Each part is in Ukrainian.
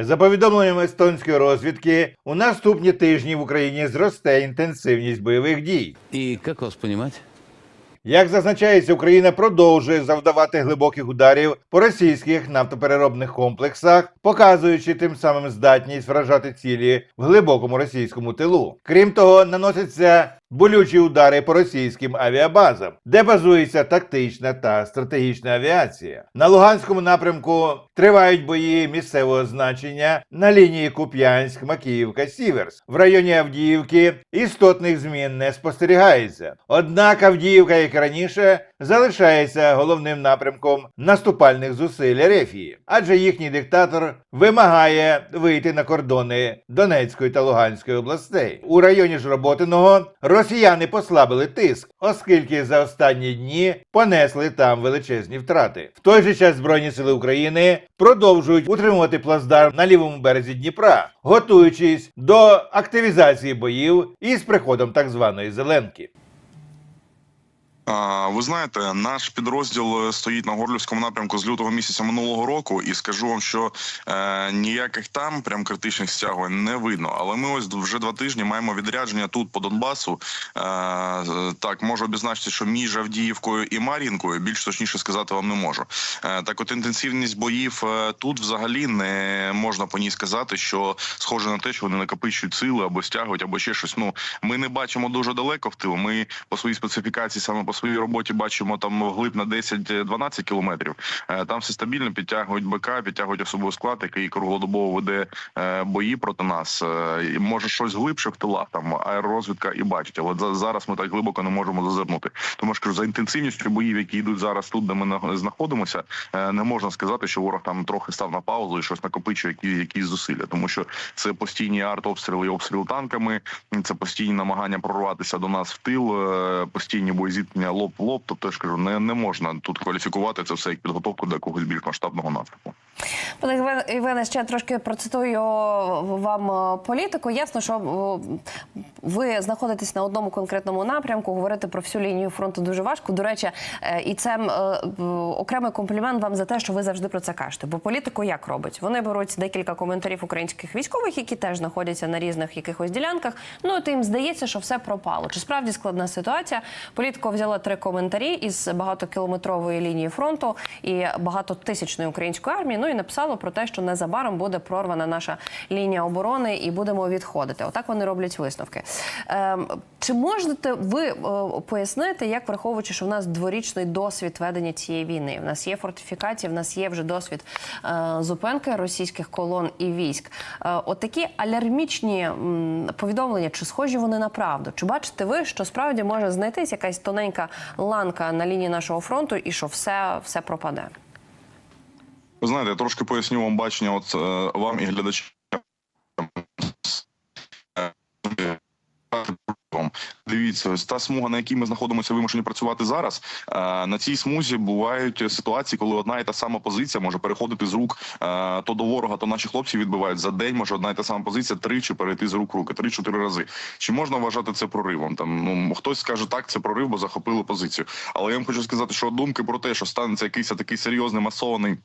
За повідомленням естонської розвідки, у наступні тижні в Україні зросте інтенсивність бойових дій. И как вас понимать? Як зазначається, Україна продовжує завдавати глибоких ударів по російських нафтопереробних комплексах, показуючи тим самим здатність вражати цілі в глибокому російському тилу. Крім того, наносяться болючі удари по російським авіабазам, де базується тактична та стратегічна авіація. На Луганському напрямку тривають бої місцевого значення на лінії Куп'янськ, Макіївка, Сіверс. В районі Авдіївки істотних змін не спостерігається. Однак Авдіївка, як раніше, залишається головним напрямком наступальних зусиль Рефії, адже їхній диктатор вимагає вийти на кордони Донецької та Луганської областей. У районі ж Роботиного росіяни послабили тиск, оскільки за останні дні понесли там величезні втрати. В той же час Збройні сили України продовжують утримувати плацдарм на лівому березі Дніпра, готуючись до активізації боїв із приходом так званої Зеленки. Ви знаєте, наш підрозділ е, стоїть на горлівському напрямку з лютого місяця минулого року, і скажу вам, що е, ніяких там прям критичних стягувань не видно. Але ми ось вже два тижні маємо відрядження тут по Донбасу. Е, так можу обізначити, що між Авдіївкою і Мар'їнкою більш точніше сказати вам не можу. Е, так, от інтенсивність боїв е, тут взагалі не можна по ній сказати, що схоже на те, що вони накопичують сили або стягують, або ще щось. Ну ми не бачимо дуже далеко в тил. Ми по своїй специфікації саме по своїй роботі бачимо там вглиб на 10-12 кілометрів. Е, Там все стабільно підтягують БК, підтягують особовий склад, який круглодобово веде е, бої проти нас. Е, Може щось глибше в тилах, там аеророзвідка і бачить. Але за- зараз ми так глибоко не можемо зазирнути. Тому що за інтенсивністю боїв, які йдуть зараз тут, де ми знаходимося, не можна сказати, що ворог там трохи став на паузу і щось накопичує які, якісь зусилля, тому що це постійні артобстріли і обстріл танками, це постійні намагання прорватися до нас в тил, постійні боєзіткнення лоб в лоб. Тобто я ж кажу, не, не можна тут кваліфікувати це все як підготовку до якогось більш масштабного наступу. Пане Іван- Іване, ще трошки процитую вам е, політику. Ясно, що е, ви знаходитесь на одному конкретному напрямку. Говорити про всю лінію фронту дуже важко. До речі, е, і це окремий комплімент вам за те, що ви завжди про це кажете. Бо політику як робить? Вони беруть декілька коментарів українських військових, які теж знаходяться на різних якихось ділянках. Ну от їм здається, що все пропало. Чи справді складна ситуація? Політико взяла три коментарі із багатокілометрової лінії фронту і багатотисячної української армії. Ну і написало про те, що незабаром буде прорвана наша лінія оборони і будемо відходити. Отак вони роблять висновки. Ем, чи можете ви е, пояснити, як враховуючи, що в нас дворічний досвід ведення цієї війни? В нас є фортифікації, в нас є вже досвід е, зупинки російських колон і військ. Е, от алярмічні повідомлення, чи схожі вони на правду? Чи бачите ви, що справді може знайтись якась тоненька ланка на лінії нашого фронту, і що все, все пропаде? Ви знаєте, я трошки поясню вам бачення, от е, вам і глядачам. Дивіться, ось та смуга, на якій ми знаходимося, вимушені працювати зараз. е, На цій смузі бувають ситуації, коли одна і та сама позиція може переходити з рук е, то до ворога, то наші хлопці відбивають за день. Може одна і та сама позиція тричі перейти з рук в руки, три-чотири рази. Чи можна вважати це проривом? Там ну хтось скаже так, це прорив, бо захопили позицію. Але я вам хочу сказати, що думки про те, що станеться якийсь такий серйозний масований.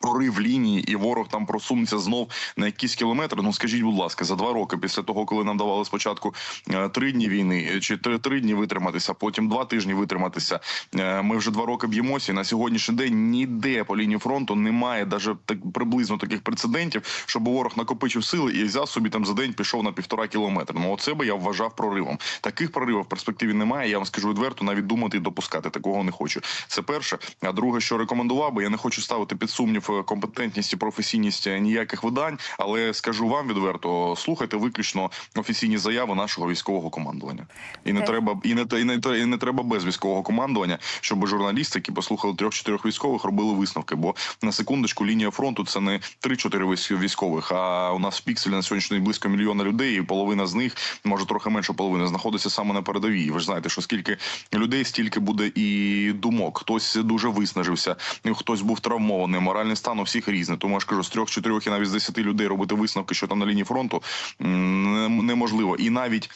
Прорив лінії і ворог там просунеться знов на якісь кілометри. Ну скажіть, будь ласка, за два роки після того, коли нам давали спочатку е, три дні війни, е, чи три, три дні витриматися, потім два тижні витриматися. е, Ми вже два роки б'ємося. І на сьогоднішній день ніде по лінії фронту немає даже так приблизно таких прецедентів, щоб ворог накопичив сили і взяв собі там за день пішов на півтора кілометра. Ну оце би я вважав проривом. Таких проривів в перспективі немає. Я вам скажу відверто, навіть думати і допускати такого не хочу. Це перше. А друге, що рекомендував би, я не хочу ставити під сумнів е, компетентність і професійність е, ніяких видань, але скажу вам відверто, слухайте виключно офіційні заяви нашого військового командування. І не Так. треба, і не, і не, і не треба без військового командування, щоб журналісти, які послухали трьох-чотирьох військових, робили висновки. Бо на секундочку лінія фронту це не 3-4 військ- військових. А у нас в пікселі на сьогоднішній близько мільйона людей, і половина з них, може трохи менше половини, знаходиться саме на передовій. Ви ж знаєте, що скільки людей, стільки буде і думок. Хтось дуже виснажився, хтось був травмований. Моральний стан всіх різний. Тому я ж кажу, з трьох-чотирьох і навіть з десяти людей робити висновки, що там на лінії фронту неможливо. І навіть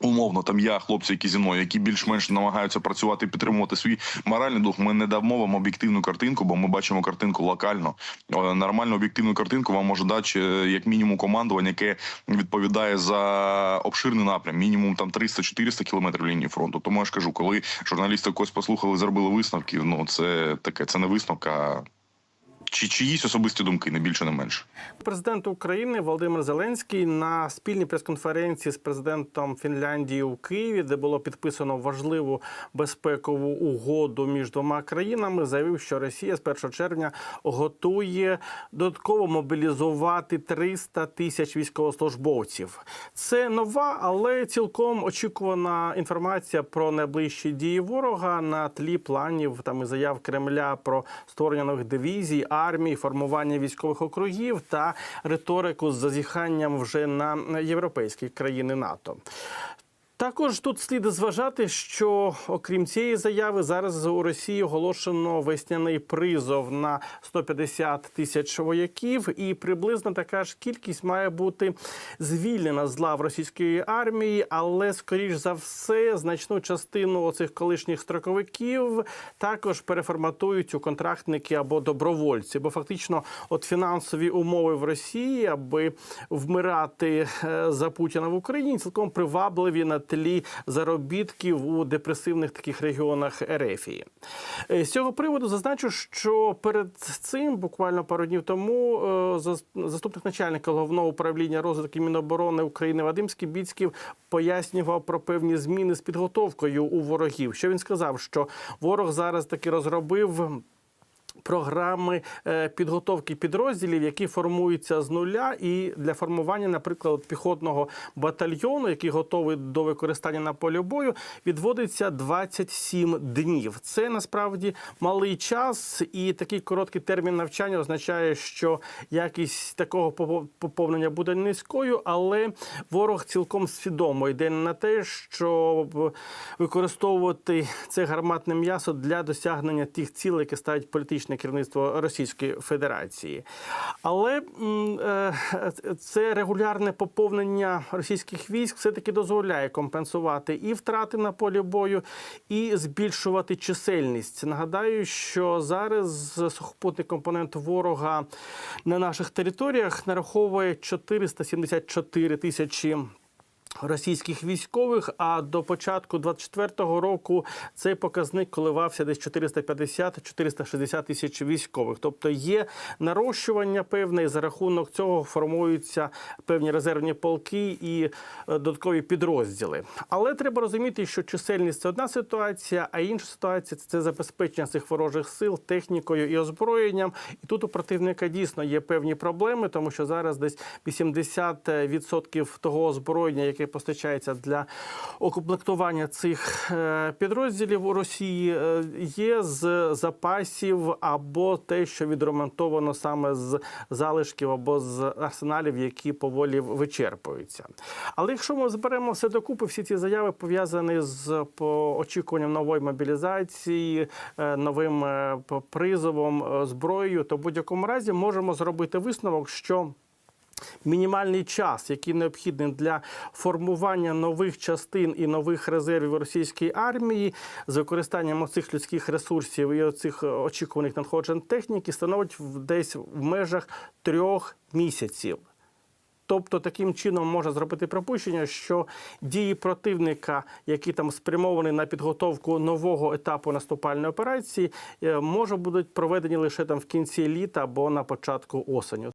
Умовно, там я, хлопці, які зі мною, які більш-менш намагаються працювати, і підтримувати свій моральний дух. Ми не дамо вам об'єктивну картинку, бо ми бачимо картинку локально. Е, Нормальну об'єктивну картинку вам може дати е, як мінімум командування, яке відповідає за обширний напрям, мінімум там 300-400 кілометрів лінії фронту. Тому я ж кажу, коли журналісти когось послухали, зробили висновки. Ну це таке, це не висновок, а чи чиїсь особисті думки, не більше, не менше. Президент України Володимир Зеленський на спільній прес-конференції з президентом Фінляндії у Києві, де було підписано важливу безпекову угоду між двома країнами, заявив, що Росія з 1 червня готує додатково мобілізувати 300 тисяч військовослужбовців. Це нова, але цілком очікувана інформація про найближчі дії ворога на тлі планів там і заяв Кремля про створення нових дивізій, армій, формування військових округів та риторику з зазіханням вже на європейські країни НАТО. Також тут слід зважати, що окрім цієї заяви, зараз у Росії оголошено весняний призов на 150 тисяч вояків, і приблизно така ж кількість має бути звільнена з лав російської армії, але скоріш за все значну частину оцих колишніх строковиків також переформатують у контрактники або добровольці, бо фактично, от фінансові умови в Росії, аби вмирати е, за Путіна в Україні, цілком привабливі на тлі заробітків у депресивних таких регіонах Ерефії. Е, З цього приводу зазначу, що перед цим буквально пару днів тому е, заступник начальника головного управління розвитку Міноборони України Вадим Скібіцьків пояснював про певні зміни з підготовкою у ворогів. Що він сказав, що ворог зараз таки розробив. Програми е, підготовки підрозділів, які формуються з нуля, і для формування, наприклад, піхотного батальйону, який готовий до використання на полі бою, відводиться 27 днів. Це насправді малий час, і такий короткий термін навчання означає, що якість такого поповнення буде низькою, але ворог цілком свідомо йде на те, щоб використовувати це гарматне м'ясо для досягнення тих цілей, які ставить політичне керівництво Російської Федерації. Але е, це регулярне поповнення російських військ все-таки дозволяє компенсувати і втрати на полі бою, і збільшувати чисельність. Нагадаю, що зараз сухопутний компонент ворога на наших територіях нараховує 474 тисячі. Російських військових, а до початку 24-го року цей показник коливався десь 450-460 тисяч військових. Тобто є нарощування певне, і за рахунок цього формуються певні резервні полки і е, додаткові підрозділи. Але треба розуміти, що чисельність це одна ситуація, а інша ситуація це забезпечення цих ворожих сил технікою і озброєнням. І тут у противника дійсно є певні проблеми, тому що зараз десь 80% того озброєння, яке постачається для укомплектування цих е, підрозділів у Росії, е, є з запасів або те, що відремонтовано саме з залишків або з арсеналів, які поволі вичерпуються. Але якщо ми зберемо все докупи, всі ці заяви пов'язані з очікуванням нової мобілізації, е, новим призовом, зброєю, то в будь-якому разі можемо зробити висновок, що Мінімальний час, який необхідний для формування нових частин і нових резервів російської армії з використанням оцих людських ресурсів і оцих очікуваних надходжень техніки, становить десь в межах трьох місяців. Тобто таким чином можна зробити припущення, що дії противника, які там спрямовані на підготовку нового етапу наступальної операції, е, може будуть проведені лише там в кінці літа або на початку осені.